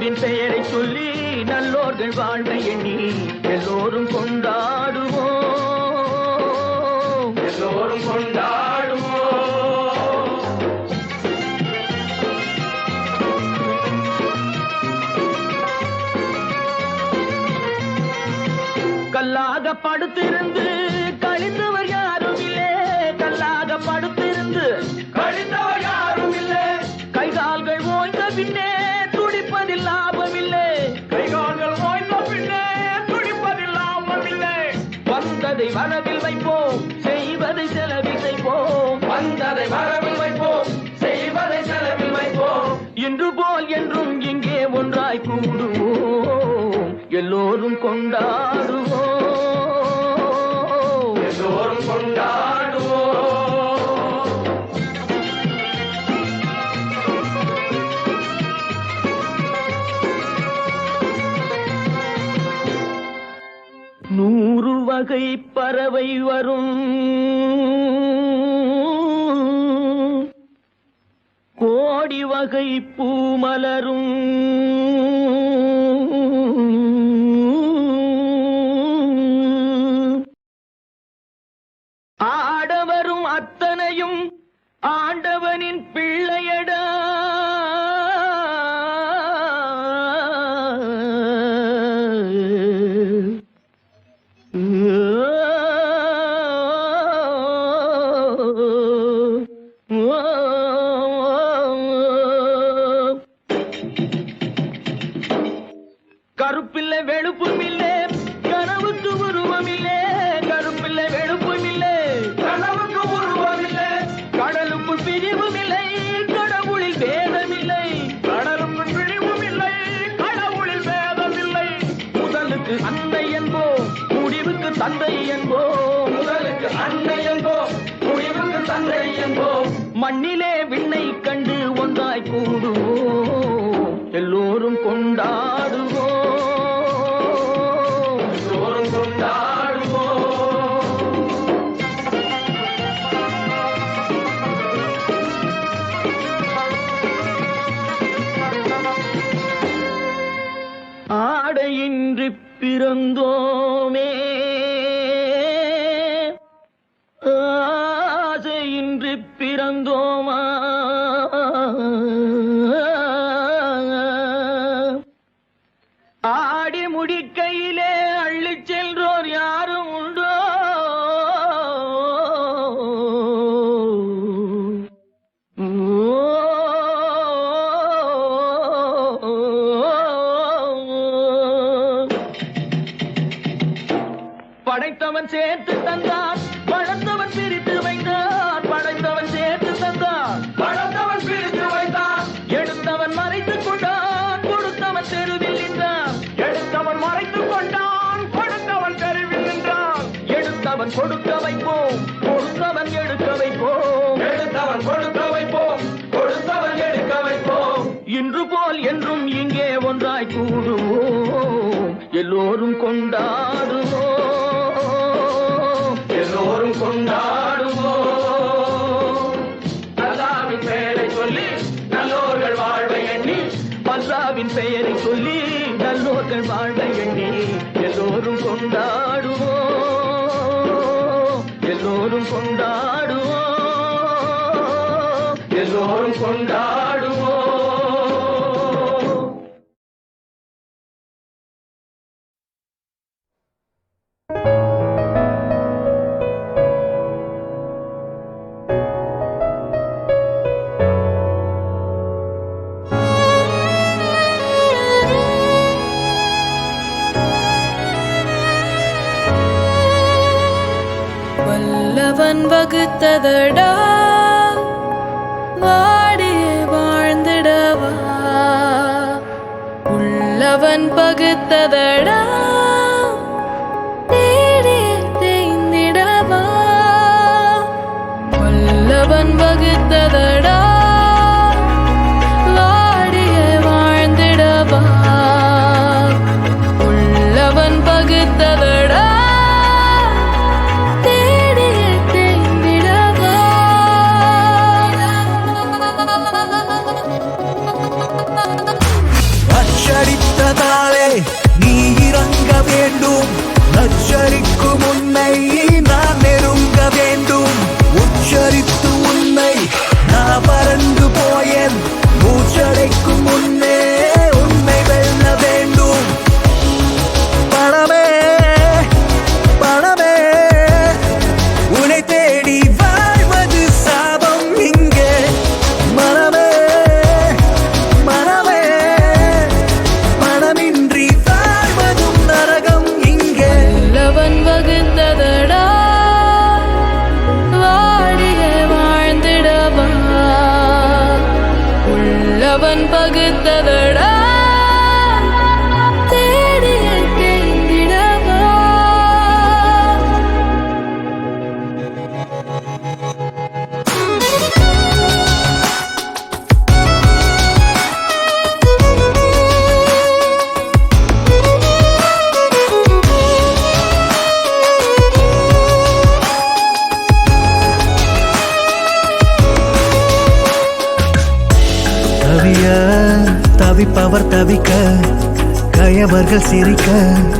அல்லாவின் பெயரை சொல்லி நல்லோர்கள் வாழ்வை எண்ணி எல்லோரும் கொண்டாடுவோம் வரவில் வைப்போம் செய்வதை செலவில் செய்வோம். வந்ததை வரவில் வைப்போம் செய்வதை செலவில் வைப்போம். இன்று போல் என்றும் இங்கே ஒன்றாய் கூடுவோம். எல்லோரும் கொண்டாடுவோம் பறவை வரும். கோடி வகை பூமலரும் ஆடவரும் அத்தனையும் ஆண்டவனின் பிள்ளையட அன்னை என்போம் முடிவுக்கு தந்தை என்போம். மண்ணிலே விண்ணை கண்டு ஒன்றாய் கூடுவோம். எல்லோரும் கொண்டாடுவோம். எல்லோரும் கொண்டாடுவோம். ஆடையின்றி பிறந்தோமே. எடுத்தவன் கொடுக்க வைப்போம் கொடுத்தவன் எடுக்க வைப்போம் எடுத்தவன் கொடுக்க வைப்போம் கொடுத்தவன் எடுக்க வைப்போம் இன்று போல் என்றும் இங்கே ஒன்றாய் கூடுவோம் எல்லோரும் கொண்டாடுவோம் எல்லோரும் கொண்டாடுவோம் வல்லவன் வகுத்ததடா. வாடியே வாழ்ந்திடவா? உள்ளவன் பகுத்ததடா? தேடியே தேய்ந்திடவா? வல்லவன் வகுத்ததடா கண்கள் சிரிக்க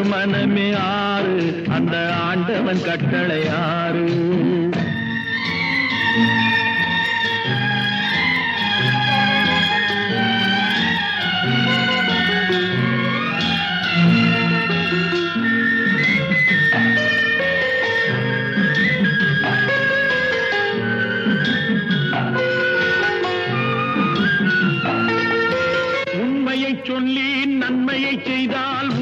ஆறு மனமே ஆறு. அந்த ஆண்டவன் கட்டளை ஆறு. உண்மையை சொல்லி நன்மையை செய்தால்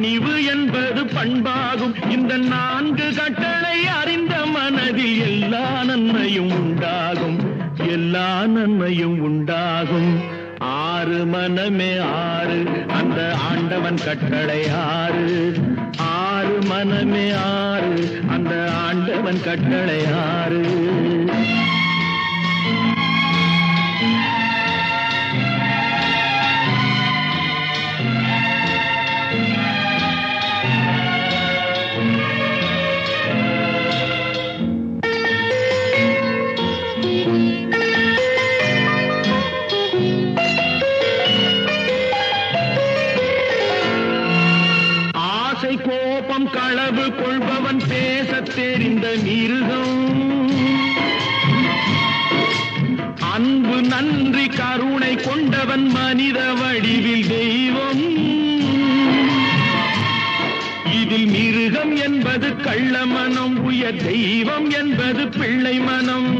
பணிவு என்பது பண்பாகும். இந்த நான்கு கட்டளை அறிந்த மனதில் எல்லா நன்மையும் உண்டாகும். எல்லா நன்மையும் உண்டாகும். ஆறு மனமே ஆறு அந்த ஆண்டவன் கட்டளை ஆறு. ஆறு மனமே ஆறு அந்த ஆண்டவன் கட்டளை ஆறு. தெரிந்த மிருகம். அன்பு நன்றி கருணை கொண்டவன் மனித வடிவில் தெய்வம். இதில் மிருகம் என்பது கள்ள மனம் உயர் தெய்வம் என்பது பிள்ளை மனம்.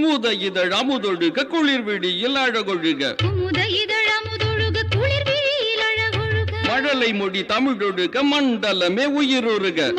குமுத இதழ் அமுதொழுக குளிர் விழியில் அழகொழுக. மழலை மொழி தமிழொழுக மண்டலமே உயிருருக.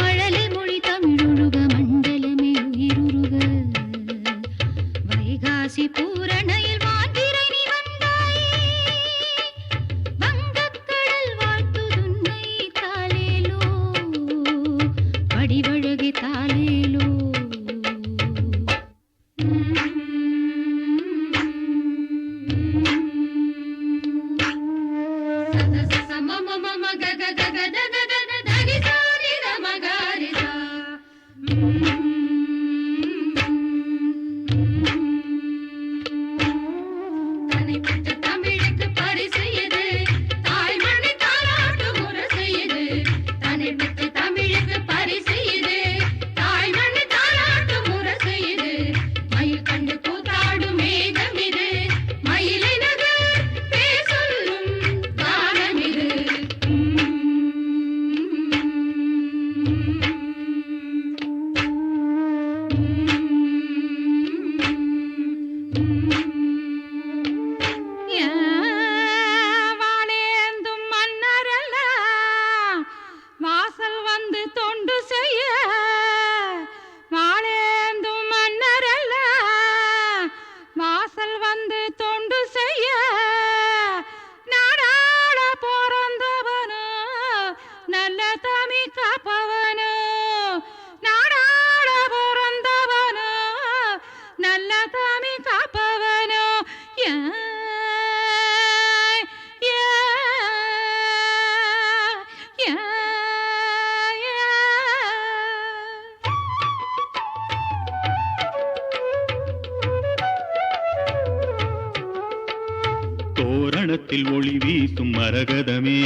பூரணத்தில் ஒளி வீசும் மரகதமே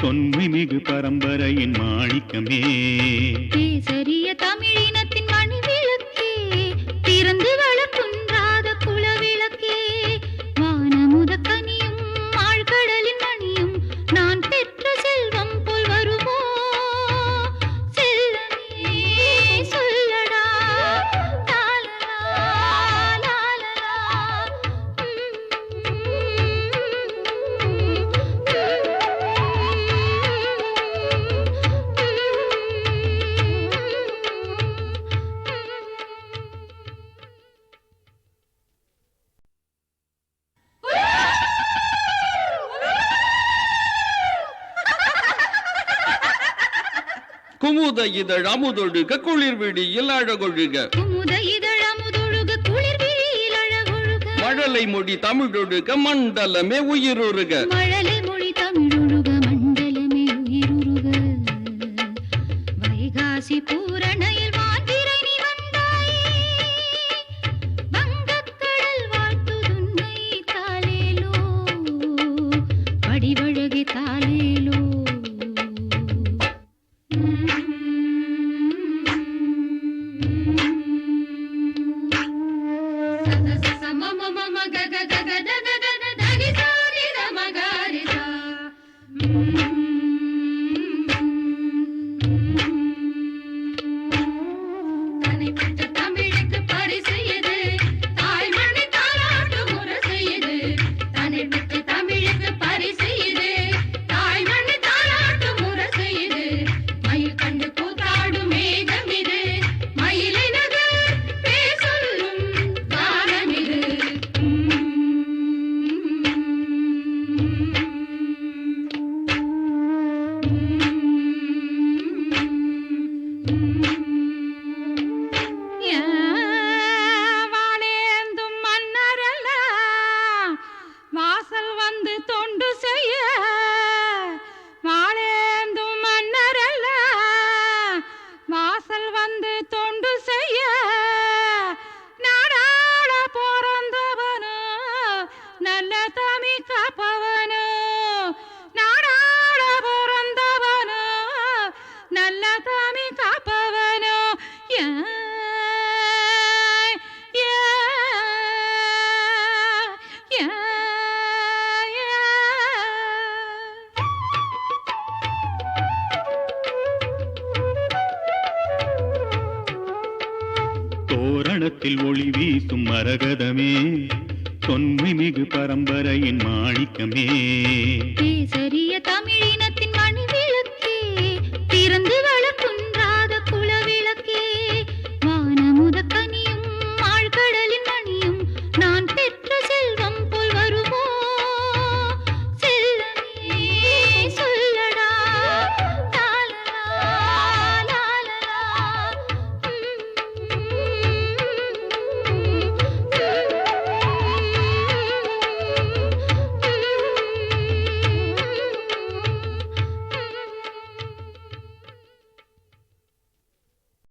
தொன்மை மிகு பரம்பரையின் மாணிக்கமே. சரிய தமிழினத்தின் மணி விளக்கே திறந்து குமுத இதழ் அமுதொழுக குளிர் விழியில் அழகொழுக. மழலை மொழி தமிழொழுக மண்டலமே உயிருருக. ಮ ಮ ಗ ಗ தோரணத்தில் ஒளி வீசும் மரகதமே தொன்மை மிகு பரம்பரையின் மாணிக்கமே. சரிய தமிழின்